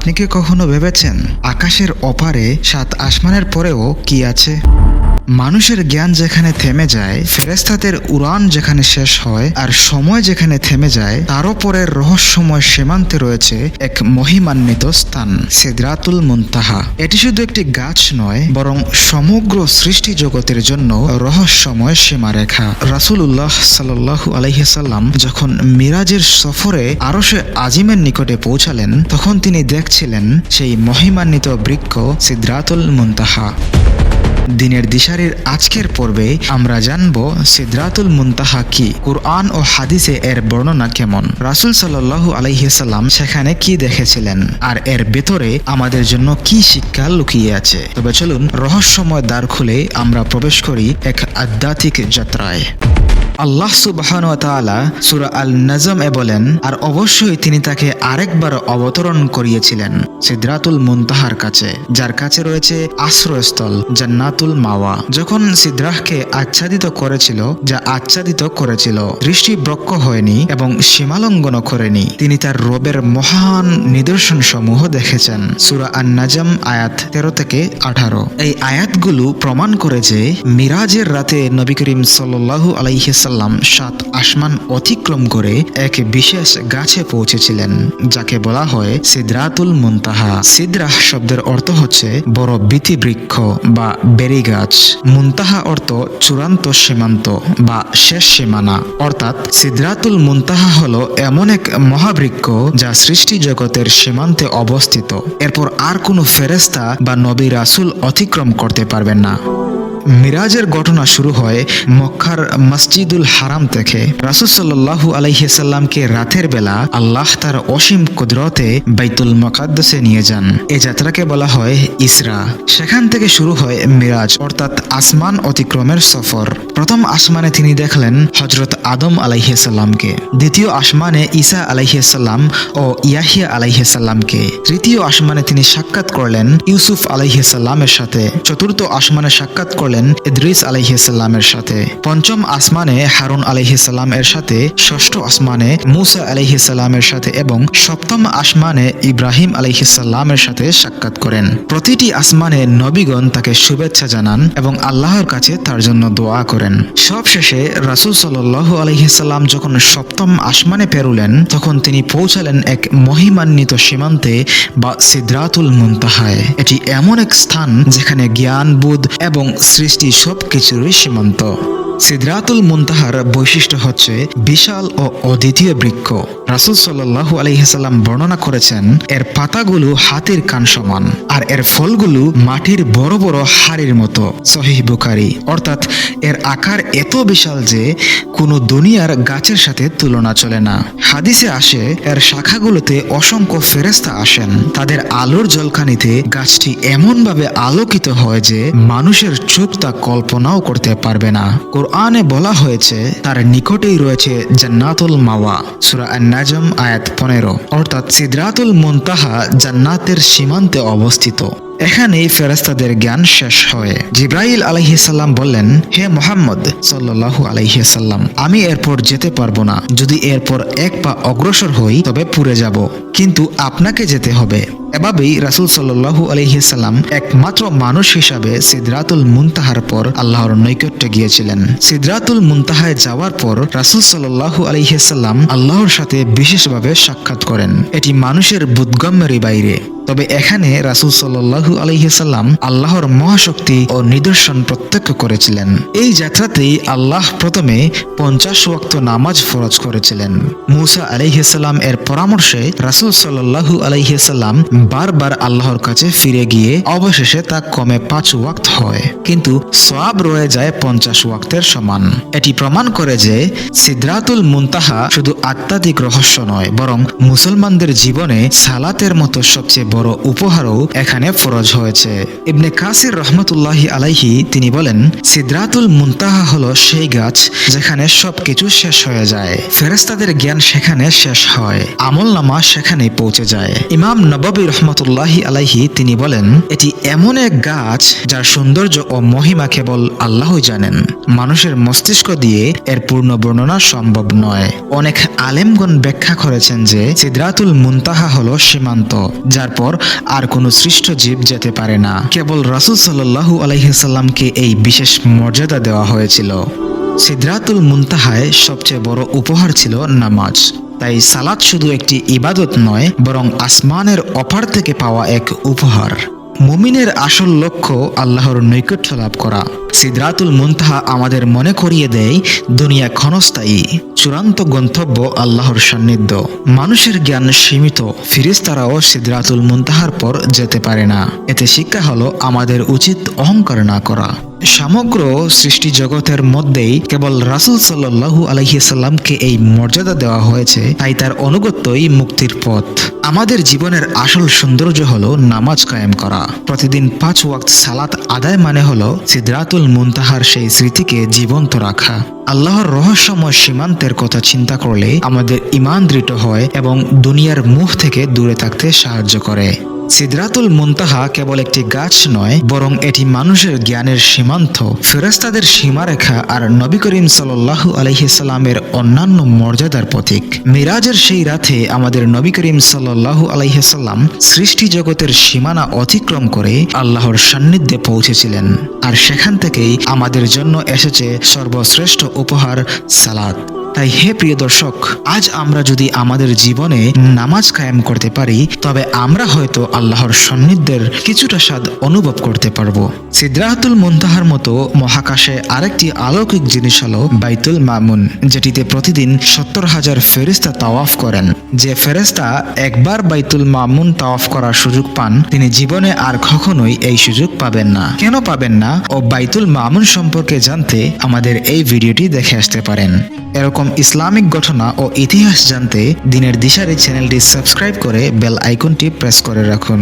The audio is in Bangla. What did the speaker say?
আপনি কি কখনো ভেবেছেন আকাশের অপারে সাত আসমানের পরেও কি আছে? মানুষের জ্ঞান যেখানে থেমে যায় ফেরেস্তাদের উড়ান যেখানে শেষ হয় আর সময় যেখানে থেমে যায় তারও পরের রহস্যময় সীমান্তে রয়েছে এক মহিমান্বিত স্থান, সিদরাতুল মুনতাহা। এটি শুধু একটি গাছ নয়, বরং সমগ্র সৃষ্টি জগতের জন্য রহস্যময় সীমারেখা। রাসূলুল্লাহ সাল্লাল্লাহু আলাইহিসাল্লাম যখন মিরাজের সফরে আরও সে আজিমের নিকটে পৌঁছালেন, তখন তিনি দেখছিলেন সেই মহিমান্বিত বৃক্ষ সিদ্রাতুল মুনতাহা। দিনের দিশারির আজকের পর্বে আমরা জানব সিদ্রাতুল মুনতাহা কি, কুরআন ও হাদিসে এর বর্ণনা কেমন। রাসুল সাল্লাল্লাহু আলাইহিসাল্লাম সেখানে কি দেখেছিলেন, আর এর ভেতরে আমাদের জন্য কি শিক্ষা লুকিয়ে আছে। তবে চলুন রহস্যময় দ্বার খুলে আমরা প্রবেশ করি এক আধ্যাত্মিক যাত্রায়। আল্লাহ সুবাহান তাআলা সুরা আল নজম এ বলেন, আর অবশ্যই তিনি তাকে আরেকবার অবতরণ করিয়েছিলেন সিদ্রাতুল মুনতাহার কাছে, যার কাছে রয়েছে আশ্রয়স্থল জান্নাতুল মাওয়া। যখন সিদ্রাহকে আচ্ছাদিত করেছিল, যা আচ্ছাদিত করেছিল দৃষ্টি ব্রক্ষ হয়নি এবং সীমালঙ্ঘন করেনি, তিনি তার রবের মহান নিদর্শন সমূহ দেখেছেন। সুরা আন নাজম আয়াত তেরো থেকে আঠারো। এই আয়াতগুলো প্রমাণ করে যে মিরাজের রাতে নবী করিম সাল্লাল্লাহু আলাইহিসাল্লাম সাত আসমান অতিক্রম করে এক বিশেষ গাছে পৌঁছেছিলেন, যাকে বলা হয় সিদ্রাতুল মুনতাহা। সিদ্রাহ শব্দের অর্থ হচ্ছে বড় বৃক্ষ বা বেরি গাছ মুনতাহা অর্থ চূড়ান্ত সীমান্ত বা শেষ সীমানা। অর্থাৎ সিদ্রাতুল মুনতাহা হল এমন এক মহাবৃক্ষ যা সৃষ্টি জগতের সীমান্তে অবস্থিত। এরপর আর কোনো ফেরেস্তা বা নবী রাসুল অতিক্রম করতে পারবেন না। মিরাজের ঘটনা শুরু হয় মক্কার মসজিদুল হারাম থেকে। রাসুল সাল্লাহু আলাইসাল্লামকে রাতের বেলা আল্লাহ তার অসীম কুদরতে বাইতুল মকাদ্দসে নিয়ে যান। এ যাত্রাকে বলা হয় ইসরা। সেখান থেকে শুরু হয় মিরাজ, অর্থাৎ আসমান অতিক্রমের সফর। প্রথম আসমানে তিনি দেখলেন হজরত আদম আলাইসাল্লামকে দ্বিতীয় আসমানে ঈসা আলাইসাল্লাম ও ইয়াহিয়া আলাইসাল্লামকে তৃতীয় আসমানে তিনি সাক্ষাৎ করলেন ইউসুফ আলাইসাল্লামের সাথে। চতুর্থ আসমানে সাক্ষাৎ করলেন ইদ্রিস আলাইহিসাল্লামের সাথে। পঞ্চম আসমানে হারুন আলাইহিসাল্লাম এর সাথে, ষষ্ঠ আসমানে মুসা আলাইহিসাল্লামের সাথে এবং সপ্তম আসমানে ইব্রাহিম আলাইহিসাল্লামের সাথে সাক্ষাৎ করেন। প্রতিটি আসমানে নবীগণ তাকে শুভেচ্ছা জানান এবং আল্লাহর কাছে তার জন্য দোয়া করেন। সবশেষে রাসুল সাল্লু আলহিসাল্লাম যখন সপ্তম আসমানে পেরুলেন তখন তিনি পৌঁছালেন এক মহিমান্বিত সীমান্তে বা সিদ্রাতুল মুনতাহায়। এটি এমন এক স্থান যেখানে জ্ঞান, বুধ এবং সৃষ্টি সবকিছুরই সীমান্ত। সিদ্রাতুল মুনতাহার বৈশিষ্ট্য হচ্ছে বিশাল ও অদ্বিতীয় বৃক্ষ। রাসুল সাল্লাহু আলহিহাল্লাম বর্ণনা করেছেন, এর পাতাগুলো হাতির কান সমান, আর এর ফলগুলো মাটির বড় বড় হাড়ির মতো। সহিহ বুখারি। অর্থাৎ এর আকার এত বিশাল যে কোনো দুনিয়ার গাছের সাথে তুলনা চলে না। হাদিসে আসে, এর শাখাগুলোতে অসংখ্য ফেরেস্তা আসেন। তাদের আলোর জলখানিতে গাছটি এমনভাবে আলোকিত হয় যে মানুষের চোখ তা কল্পনাও করতে পারবে না। কোরআনে বলা হয়েছে, তার নিকটেই রয়েছে জান্নাতুল মাওয়া, সুরা নাজম আয়াত পনেরো। অর্থাৎ সিদ্রাতুল মুনতাহা জান্নাতের সীমান্তে অবস্থিত। এখানেই ফেরাস্তাদের জ্ঞান শেষ হয়। জিব্রাইল আলহিসাল্লাম বললেন, হে মোহাম্মদ সাল্লাহু আলহিসাল্লাম আমি এরপর যেতে পারব না। যদি এরপর এক পা অগ্রসর হই, তবে পুড়ে যাব। কিন্তু আপনাকে যেতে হবে। এভাবেই রাসুল সাল্লু আলহিসাল্লাম একমাত্র মানুষ হিসাবে সিদ্রাতুল মুনতাহার পর আল্লাহর নৈকট্যে গিয়েছিলেন। সিদ্রাতুল মুনতাহায় যাওয়ার পর রাসুল সাল্লু আলহিসাল্লাম আল্লাহর সাথে বিশেষভাবে সাক্ষাৎ করেন। এটি মানুষের বুদ্গম্যেরই বাইরে। তবে এখানে রাসুল সাল্লু আলহিসাল্লাম আল্লাহর মহাশক্তি ও নিদর্শন প্রত্যক্ষ করেছিলেন। এই যাত্রাতেই আল্লাহ প্রথমে পঞ্চাশ ওয়াক্ত নামাজ ফরজ করেছিলেন। মুসা আলহিসাল্লাম এর পরামর্শে রাসুল সাল্লাহু আলহিসাল্লাম বারবার আল্লাহর কাছে ফিরে গিয়ে অবশেষে তা কমে পাঁচ ওয়াক্ত হয়। কিন্তু সব রয়ে যায় পঞ্চাশ ওয়াক্তের সমান। এটি প্রমাণ করে যে সিদ্রাতুল মুনতাহা শুধু আত্মাধিক রহস্য নয়, বরং মুসলমানদের জীবনে সালাতের মতো সবচেয়ে বড় উপহারও এখানে ফরজ হয়েছে। ইবনে কাসির রহমতুল্লাহি আলাইহি তিনি বলেন, সিদ্রাতুল মুনতাহা হলো সেই গাছ যেখানে সবকিছু শেষ হয়ে যায়। ফেরেস্তাদের জ্ঞান সেখানে শেষ হয়, আমল নামা সেখানে পৌঁছে যায়। ইমাম নবাবী রহমতুল্লাহি আলাইহি তিনি বলেন, এটি এমন এক গাছ যার সৌন্দর্য ও মহিমা কেবল আল্লাহই জানেন। মানুষের মস্তিষ্ক দিয়ে এর পূর্ণ বর্ণনা সম্ভব নয়। অনেক আলেমগণ ব্যাখ্যা করেছেন যে, সিদ্রাতুল মুনতাহা হলো সীমান্ত, যার পর পর আর কোন সৃষ্ট জীব যেতে পারে না। কেবল রাসুল সাল্লাহু আলাইসাল্লামকে এই বিশেষ মর্যাদা দেওয়া হয়েছিল। সিদ্রাতুল মুন্তাহায় সবচেয়ে বড় উপহার ছিল নামাজ। তাই সালাদ শুধু একটি ইবাদত নয়, বরং আসমানের অপার থেকে পাওয়া এক উপহার। মুমিনের আসল লক্ষ্য আল্লাহর নৈকট্য লাভ করা। সিদ্রাতুল মুনতাহা আমাদের মনে করিয়ে দেয়, দুনিয়া ক্ষণস্থায়ী, চূড়ান্ত গন্তব্য আল্লাহর সান্নিধ্য। মানুষের জ্ঞান সীমিত, ফিরিস্তারাও সিদ্রাতুল মুনতাহার পর যেতে পারে না। এতে শিক্ষা হলো আমাদের উচিত অহংকার না করা। সমগ্র সৃষ্টি জগতের মধ্যেই কেবল রাসুল সাল্লাহু আলহিসাল্লামকে এই মর্যাদা দেওয়া হয়েছে, তাই তার অনুগত্যই মুক্তির পথ। আমাদের জীবনের আসল সৌন্দর্য হলো নামাজ কায়েম করা। প্রতিদিন পাঁচ ওয়াক্ত সালাত আদায় মানে হলো সিদ্রাতুল মুনতাহার সেই স্মৃতিকে জীবন্ত রাখা। আল্লাহর রহস্যময় সীমান্তের কথা চিন্তা করলে আমাদের ইমান দৃঢ় হয় এবং দুনিয়ার মুখ থেকে দূরে থাকতে সাহায্য করে। সিদ্রাতুল মুনতাহা কেবল একটি গাছ নয়, বরং এটি মানুষের জ্ঞানের সীমান্ত। ফেরেস্তাদের সীমারেখা আর নবী করিম সাল্লাহু আলহিসাল্লামের অন্যান্য মর্যাদার প্রতীক। মিরাজের সেই রাতে আমাদের নবী করিম সাল্লাহু আলহিসাল্লাম সৃষ্টি জগতের সীমানা অতিক্রম করে আল্লাহর সান্নিধ্যে পৌঁছেছিলেন। আর সেখান থেকেই আমাদের জন্য এসেছে সর্বশ্রেষ্ঠ উপহার সালাদ তাই হে প্রিয় দর্শক, আজ আমরা যদি আমাদের জীবনে নামাজ কায়েম করতে পারি, তবে আমরা হয়তো আল্লাহর সান্নিধ্যের কিছুটা স্বাদ অনুভব করতে পারব। সিদ্রাহাতুল মুন্তাহার মতো মহাকাশে আরেকটি আলৌকিক জিনিস হলো বাইতুল মামুন, যেটিতে প্রতিদিন সত্তর হাজার ফেরিস্তা তাওয়াফ করেন। যে ফেরেস্তা একবার বাইতুল মামুন তাওয়াফ করার সুযোগ পান, তিনি জীবনে আর কখনোই এই সুযোগ পাবেন না। কেন পাবেন না? ও বাইতুল মামুন সম্পর্কে জানতে আমাদের এই ভিডিওটি দেখে আসতে পারেন। এরকম ইসলামিক ঘটনা ও ইতিহাস জানতে দিনের দিশারি চ্যানেলটি সাবস্ক্রাইব করে বেল আইকনটি প্রেস করে রাখুন।